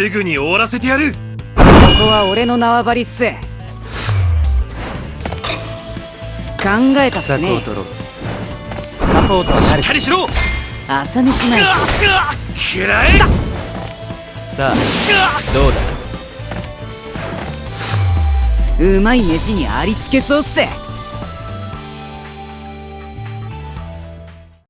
すぐに終わらせてやる。ここは俺の縄張りっす。考えたっす策をね取ろ。うサポートはしっかりしろ！朝飯ないくらえさあどうだ？うまい飯にありつけそうっす。